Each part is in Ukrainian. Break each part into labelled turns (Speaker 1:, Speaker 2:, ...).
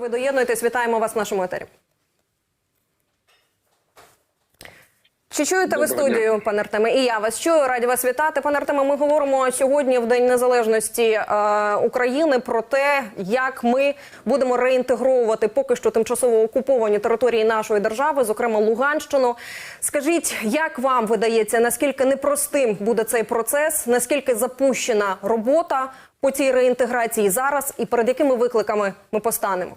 Speaker 1: Ви доєднуєтесь, вітаємо вас в нашому етері. Чи чуєте ви
Speaker 2: Доброго дня.
Speaker 1: студію, пане Артеме? І я вас чую, раді вас вітати. Пане Артеме, ми говоримо сьогодні в День Незалежності е, України про те, як ми будемо реінтегровувати поки що тимчасово окуповані території нашої держави, зокрема Луганщину. Скажіть, як вам видається, наскільки непростим буде цей процес, наскільки запущена робота по цій реінтеграції зараз, і перед якими викликами ми постанемо?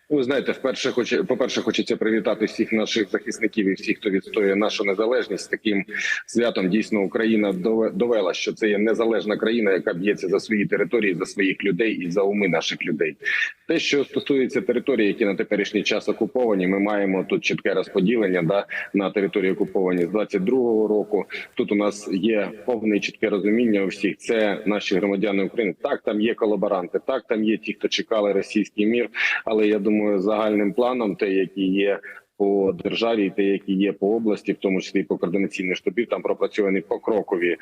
Speaker 2: Ви знаєте, вперше хоче по перше, хочеться привітати всіх наших захисників і всіх, хто відстоює нашу незалежність. Таким святом дійсно Україна дове- довела, що це є незалежна країна, яка б'ється за свої території, за своїх людей і за уми наших людей. Те, що стосується територій, які на теперішній час окуповані, ми маємо тут чітке розподілення да на території окуповані з 22-го року. Тут у нас є повне чітке розуміння у всіх. Це наші громадяни України. Так, там є колаборанти, так там є ті, хто чекали російський мір. Але я думаю, загальним планом, те, які є по державі, і те, які є по області, в тому числі і по координаційних штабів, там пропрацьовані покрокові е,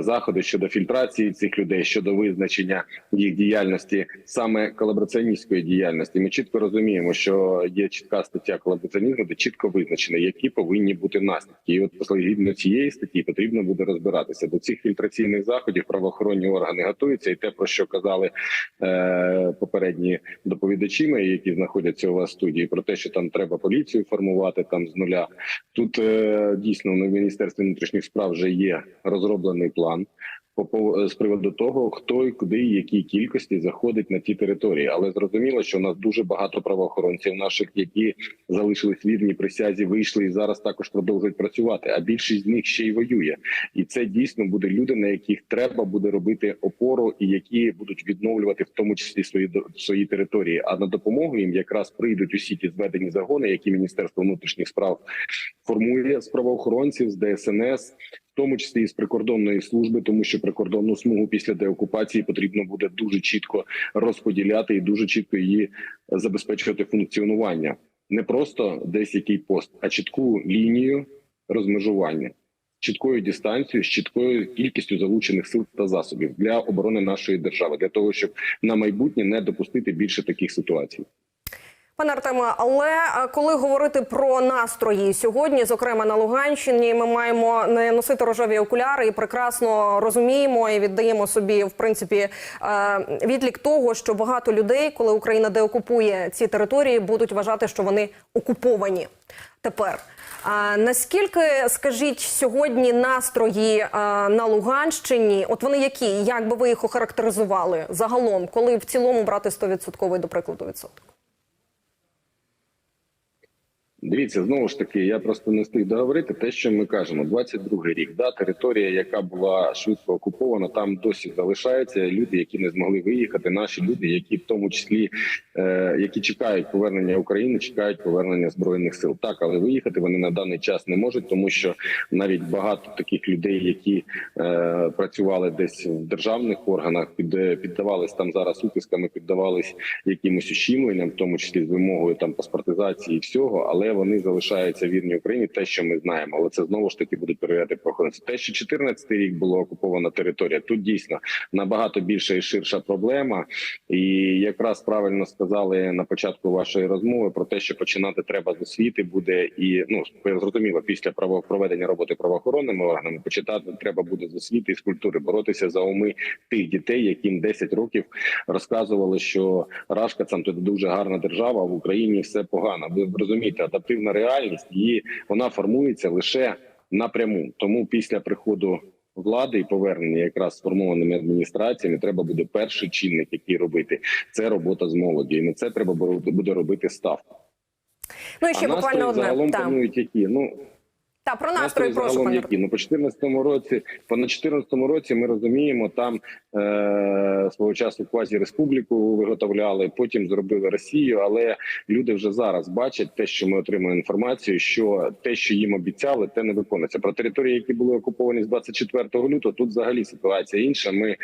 Speaker 2: заходи щодо фільтрації цих людей, щодо визначення їх діяльності, саме колабораціоністської діяльності. Ми чітко розуміємо, що є чітка стаття колабораціонізму, де чітко визначено, які повинні бути наслідки. І от згідно цієї статті потрібно буде розбиратися до цих фільтраційних заходів. Правоохоронні органи готуються, і те про що казали е, попередні доповідачі, які знаходяться у вас в студії, про те, що там треба поліцію формувати там з нуля. Тут е, дійсно на міністерстві внутрішніх справ вже є розроблений план. По з приводу того, хто і куди і якій кількості заходить на ті території, але зрозуміло, що у нас дуже багато правоохоронців наших, які залишились вірні присязі, вийшли і зараз також продовжують працювати. А більшість з них ще й воює, і це дійсно буде люди, на яких треба буде робити опору, і які будуть відновлювати в тому числі свої свої території. А на допомогу їм якраз прийдуть усі ті зведені загони, які міністерство внутрішніх справ формує з правоохоронців, з ДСНС. Тому числі і з прикордонної служби, тому що прикордонну смугу після деокупації потрібно буде дуже чітко розподіляти і дуже чітко її забезпечувати функціонування. Не просто десь який пост, а чітку лінію розмежування, чіткою дистанцією, з чіткою кількістю залучених сил та засобів для оборони нашої держави, для того, щоб на майбутнє не допустити більше таких ситуацій.
Speaker 1: Пане Артеме, але е, коли говорити про настрої сьогодні, зокрема на Луганщині, ми маємо не носити рожеві окуляри і прекрасно розуміємо і віддаємо собі в принципі е, відлік того, що багато людей, коли Україна деокупує ці території, будуть вважати, що вони окуповані тепер. А наскільки скажіть сьогодні настрої е, на Луганщині? От вони які? Як би ви їх охарактеризували загалом, коли в цілому брати 100% до прикладу відсоток?
Speaker 2: Дивіться, знову ж таки, я просто не встиг договорити те, що ми кажемо. 22-й рік, да, територія, яка була швидко окупована, там досі залишаються люди, які не змогли виїхати. Наші люди, які в тому числі е, які чекають повернення України, чекають повернення збройних сил. Так, але виїхати вони на даний час не можуть, тому що навіть багато таких людей, які е, працювали десь в державних органах, під, піддавались там зараз утисками, піддавались якимось ущімленням, в тому числі з вимогою там паспортизації і всього, але вони залишаються вірні Україні. Те, що ми знаємо, але це знову ж таки будуть перевіряти правоохоронці. Те, що 14 рік була окупована територія, тут дійсно набагато більша і ширша проблема, і якраз правильно сказали на початку вашої розмови про те, що починати треба з освіти буде, і ну зрозуміло, після проведення роботи правоохоронними органами почитати треба буде з освіти і з культури боротися за уми тих дітей, яким 10 років розказували, що Рашка це дуже гарна держава. В Україні все погано. Ви розумієте, адаптивна реальність і вона формується лише напряму. Тому після приходу влади і повернення якраз сформованими адміністраціями треба буде перший чинник, який робити. Це робота з молоді, і на це треба буде робити ставку.
Speaker 1: Ну і ще
Speaker 2: а
Speaker 1: буквально одне
Speaker 2: загалом планують які ну.
Speaker 1: Та про настрої прошу
Speaker 2: загалом
Speaker 1: пане.
Speaker 2: які? Ну по 14-му році, по на 14-му році ми розуміємо, там е, свого часу квазі республіку виготовляли, потім зробили Росію. Але люди вже зараз бачать те, що ми отримуємо інформацію, що те, що їм обіцяли, те не виконується. Про території, які були окуповані з 24 лютого, тут взагалі ситуація інша. Ми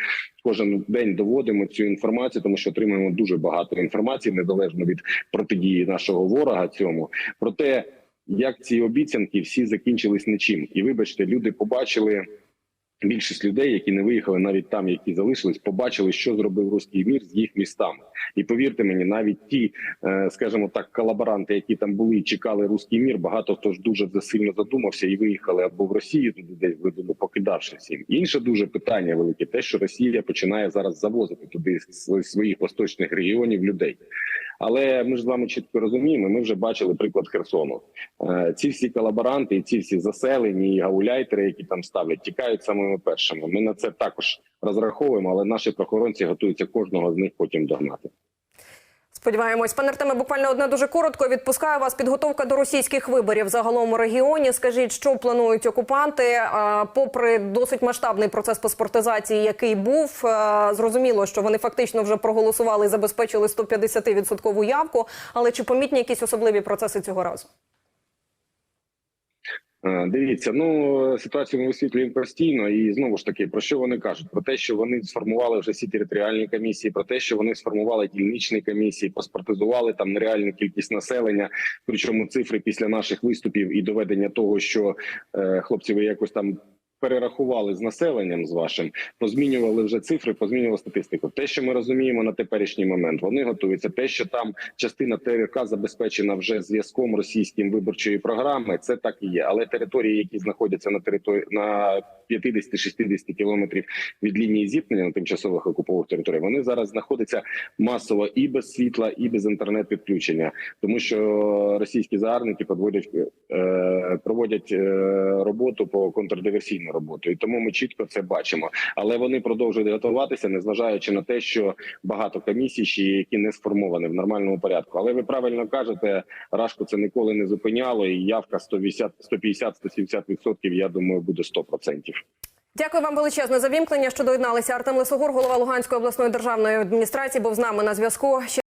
Speaker 2: кожен день доводимо цю інформацію, тому що отримуємо дуже багато інформації незалежно від протидії нашого ворога. Цьому проте як ці обіцянки всі закінчились нічим. І вибачте, люди побачили Більшість людей, які не виїхали, навіть там, які залишились, побачили, що зробив руський мір з їх містами. І повірте мені, навіть ті, е, скажімо так, колаборанти, які там були і чекали руський мір, багато хто ж дуже сильно задумався і виїхали або в Росію туди, десь видно, покидавши всім. Інше дуже питання велике, те, що Росія починає зараз завозити туди з своїх восточних регіонів людей. Але ми ж з вами чітко розуміємо. Ми вже бачили приклад Херсону. Е, Ці всі колаборанти, ці всі заселені і гауляйтери, які там ставлять, тікають самими першими. Ми на це також розраховуємо, але наші прохоронці готуються кожного з них потім догнати.
Speaker 1: Сподіваємось, пане Артеме, буквально одне дуже коротко. Відпускаю вас підготовка до російських виборів загалом у регіоні. Скажіть, що планують окупанти? Попри досить масштабний процес паспортизації, який був, зрозуміло, що вони фактично вже проголосували і забезпечили 150 відсоткову явку. Але чи помітні якісь особливі процеси цього разу?
Speaker 2: Е, Дивіться, ну ситуацію ми висвітлюємо постійно, і знову ж таки про що вони кажуть? Про те, що вони сформували вже всі територіальні комісії, про те, що вони сформували дільничні комісії, паспортизували там нереальну кількість населення. Причому цифри після наших виступів і доведення того, що е, хлопці, ви якось там. Перерахували з населенням з вашим, позмінювали вже цифри, позмінювали статистику. Те, що ми розуміємо на теперішній момент, вони готуються. Те, що там частина ТРК забезпечена вже зв'язком російським виборчої програми, це так і є. Але території, які знаходяться на території на 50-60 кілометрів від лінії зіткнення на тимчасових окупованих територіях, вони зараз знаходяться масово і без світла, і без інтернет-підключення, тому що російські загарбники подводять е, проводять е, роботу по контрдиверсійну роботу, і тому ми чітко це бачимо. Але вони продовжують готуватися, незважаючи на те, що багато комісій, ще які не сформовані в нормальному порядку. Але ви правильно кажете, Рашку це ніколи не зупиняло, і явка 150-170 відсотків. Я думаю, буде 100%.
Speaker 1: Дякую вам величезне за вімкнення, що доєдналися. Артем Лисогор, голова Луганської обласної державної адміністрації, був з нами на зв'язку.